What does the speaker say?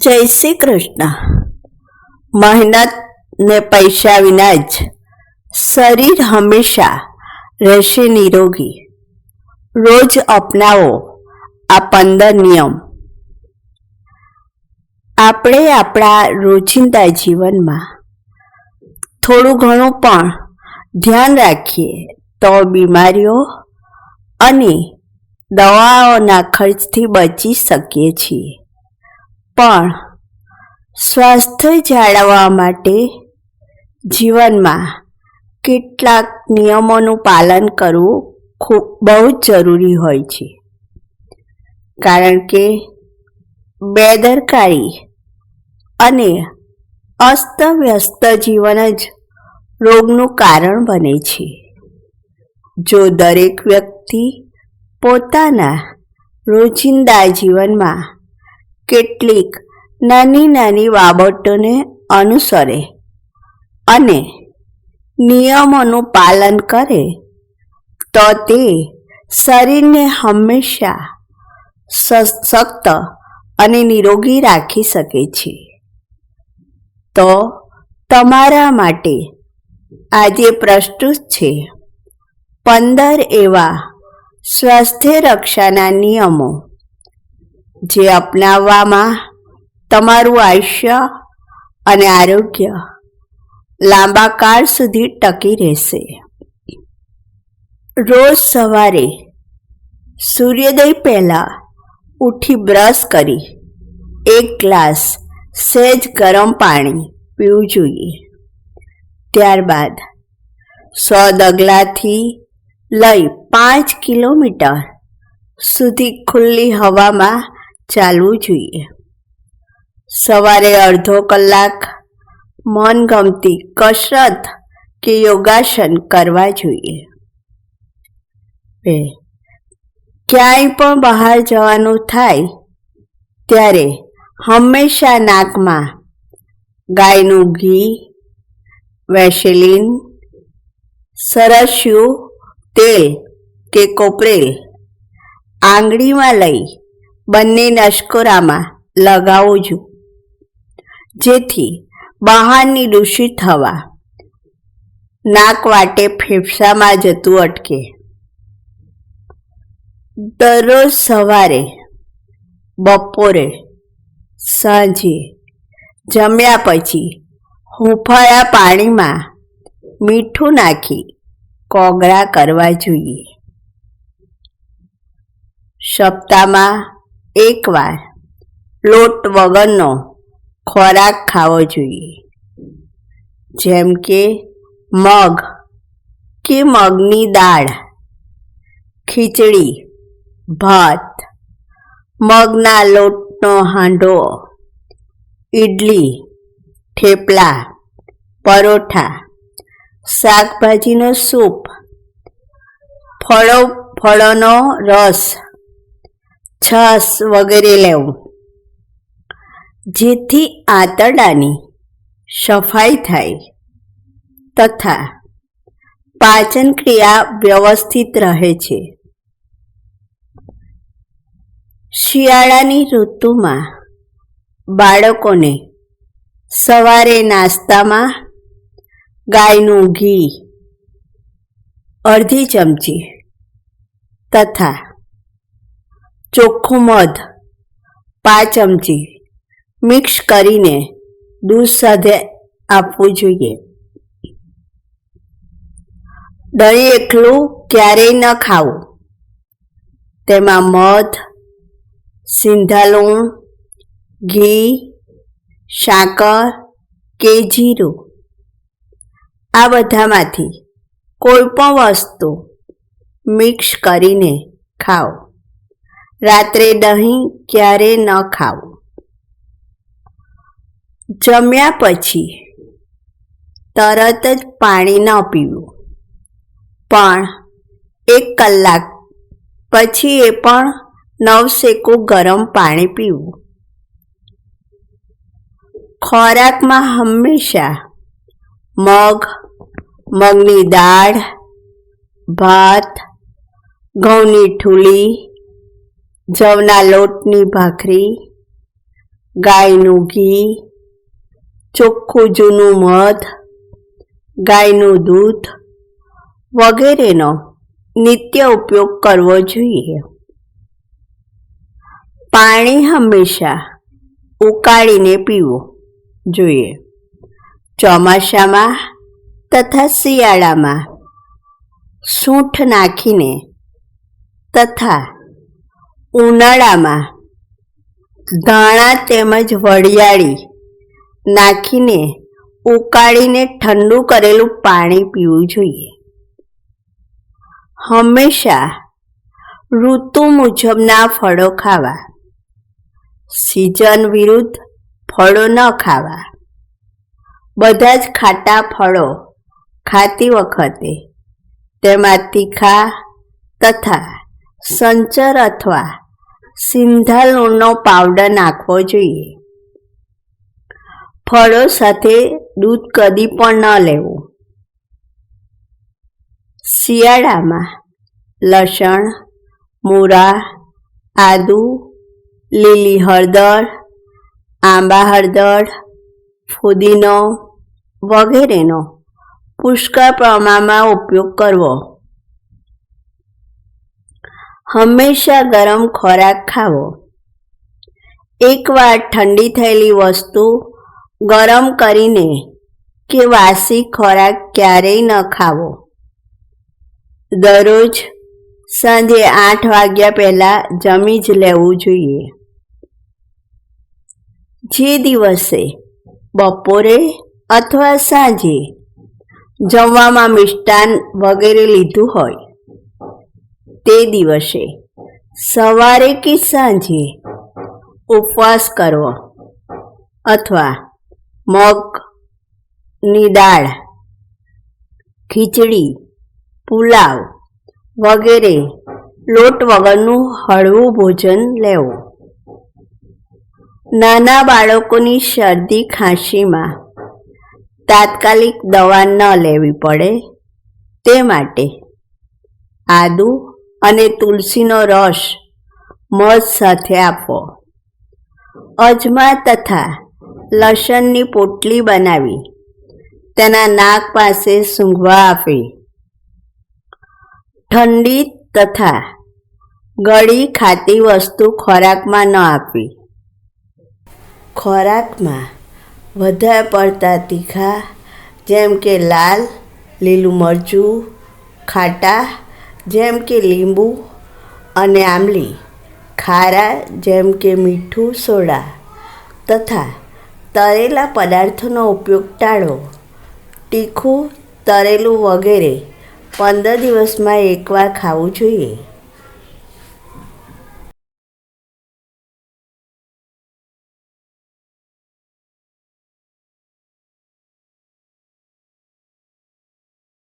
જય શ્રી કૃષ્ણ. મહેનત ને પૈસા વિના જ શરીર હંમેશા રહેશે નિરોગી. રોજ અપનાવો આ પંદર નિયમ. આપણે આપણા રોજિંદા જીવનમાં થોડું ઘણું પણ ધ્યાન રાખીએ તો બીમારીઓ અને દવાઓના ખર્ચથી બચી શકીએ છીએ. પણ સ્વાસ્થ્ય જાળવવા માટે જીવનમાં કેટલાક નિયમોનું પાલન કરવું ખૂબ બહુ જ જરૂરી હોય છે. કારણ કે બેદરકારી અને અસ્તવ્યસ્ત જીવન જ રોગનું કારણ બને છે. જો દરેક વ્યક્તિ પોતાના રોજિંદા જીવનમાં કેટલીક નાની નાની બાબતોને અનુસરે અને નિયમોનું પાલન કરે, તો તે શરીરને હંમેશા સશક્ત અને નિરોગી રાખી શકે છે. તો તમારા માટે આજે પ્રસ્તુત છે પંદર એવા સ્વાસ્થ્ય રક્ષાના નિયમો. જે અપનાવવામાં તમારું આયુષ્ય અને આરોગ્ય લાંબા કાળ સુધી ટકી રહેશે. રોજ સવારે સૂર્યોદય પહેલાં ઉઠી બ્રશ કરી એક ગ્લાસ સહેજ ગરમ પાણી પીવું જોઈએ. ત્યારબાદ સો ડગલાથી લઈ પાંચ કિલોમીટર સુધી ખુલ્લી હવામાં ચાલવું જોઈએ. સવારે અડધો કલાક મનગમતી કસરત કે યોગાસન કરવા જોઈએ. બે, ક્યાંય પણ બહાર જવાનું થાય ત્યારે હંમેશા નાકમાં ગાયનું ઘી, વેસેલિન, સરસ્યું, તેલ કે કોપરેલ આંગળીમાં લઈ બંને નશ્કોરામાં લગાવો જો જેથી બહારની દૂષિત હવા નાક વાટે ફેફસામાં જતું અટકે. દરરોજ સવારે, બપોરે, સાંજે જમ્યા પછી હુંફાળા પાણીમાં મીઠું નાખી કોગળા કરવા જોઈએ. સપ્તાહમાં એકવાર લોટ વગરનો ખોરાક ખાવો જોઈએ. જેમ કે મગ કે મગની દાળ, ખીચડી, ભાત, મગના લોટનો હાંડવો ઈડલી, થેપલા, પરોઠા, શાકભાજીનો સૂપ, ફળો, ફળોનો રસ છાશ વગેરે લેવું. જેથી આંતરડાની સફાઈ થાય તથા પાચન ક્રિયા વ્યવસ્થિત રહે છે. શિયાળાની ઋતુમાં બાળકોને સવારે નાસ્તામાં ગાયનું ઘી, અડધી ચમચી તથા ચોખ્ખું મધ, પાંચ ચમચી મિક્સ કરીને દૂધ સાથે આપવું જોઈએ. દહીં એકલું ક્યારેય ન ખાવું. તેમાં મધ સિંધાલુણ ઘી, સાકર કે જીરું. આ બધામાંથી કોઈ પણ વસ્તુ મિક્સ કરીને ખાઓ. રાત્રે દહીં ક્યારે ન ખાવું. જમ્યા પછી તરત જ પાણી ન પીવું. પણ એક કલાક પછી એ પણ નવસેકું ગરમ પાણી પીવું. ખોરાકમાં હંમેશા મગ, મગની દાળ, ભાત, ઘઉંની ઠૂલી જવના લોટની ભાખરી, ગાયનું ઘી, ચોખ્ખું જૂનું મધ, ગાયનું દૂધ વગેરેનો નિત્ય ઉપયોગ કરવો જોઈએ. પાણી હંમેશા ઉકાળીને પીવું જોઈએ. ચોમાસામાં તથા શિયાળામાં સૂંઠ નાખીને તથા ઉનાળામાં ધાણા તેમજ વડિયાળી નાખીને ઉકાળીને ઠંડુ કરેલું પાણી પીવું જોઈએ. હંમેશા ઋતુ મુજબના ફળો ખાવા. સિઝન વિરુદ્ધ ફળો ન ખાવા. બધા જ ખાટા ફળો ખાતી વખતે તેમાં તીખા તથા સંચર અથવા સિંધા લૂણનો પાવડર નાખવો જોઈએ. ફળો સાથે દૂધ કદી પણ ન લેવું. શિયાળામાં લસણ મૂળા આદુ, લીલી હળદર, આંબા હળદર, ફુદીનો વગેરેનો પુષ્કળ પ્રમાણમાં ઉપયોગ કરવો. હંમેશા ગરમ ખોરાક ખાવો. એકવાર ઠંડી થયેલી વસ્તુ ગરમ કરીને કે વાસી ખોરાક ક્યારેય ન ખાવો. દરરોજ સાંજે આઠ વાગ્યા પહેલાં જમી જ લેવું જોઈએ. જે દિવસે બપોરે અથવા સાંજે જમવામાં મિષ્ટાન વગેરે લીધું હોય તે દિવસે સવારે કે સાંજે ઉપવાસ કરવો અથવા મગની દાળ, ખીચડી, પુલાવ વગેરે લોટ વગરનું હળવું ભોજન લેવું. નાના બાળકોની શરદી ખાંસીમાં તાત્કાલિક દવા ન લેવી પડે તે માટે આદુ અને તુલસીનો રસ મધ સાથે આપો. અજમા તથા લસણની પોટલી બનાવી. તેના નાક પાસે સૂંઘવા આપી. ઠંડી તથા ગળી ખાતી વસ્તુ ખોરાકમાં ન આપવી. ખોરાકમાં વધારે પડતા તીખા, જેમ કે લાલ, લીલું મરચું, ખાટા જેમ કે લીંબુ અને આમલી ખારા જેમ કે મીઠું સોડા તથા તળેલા પદાર્થોનો ઉપયોગ ટાળો. તીખું, તરેલું વગેરે પંદર દિવસમાં એકવાર ખાવું જોઈએ.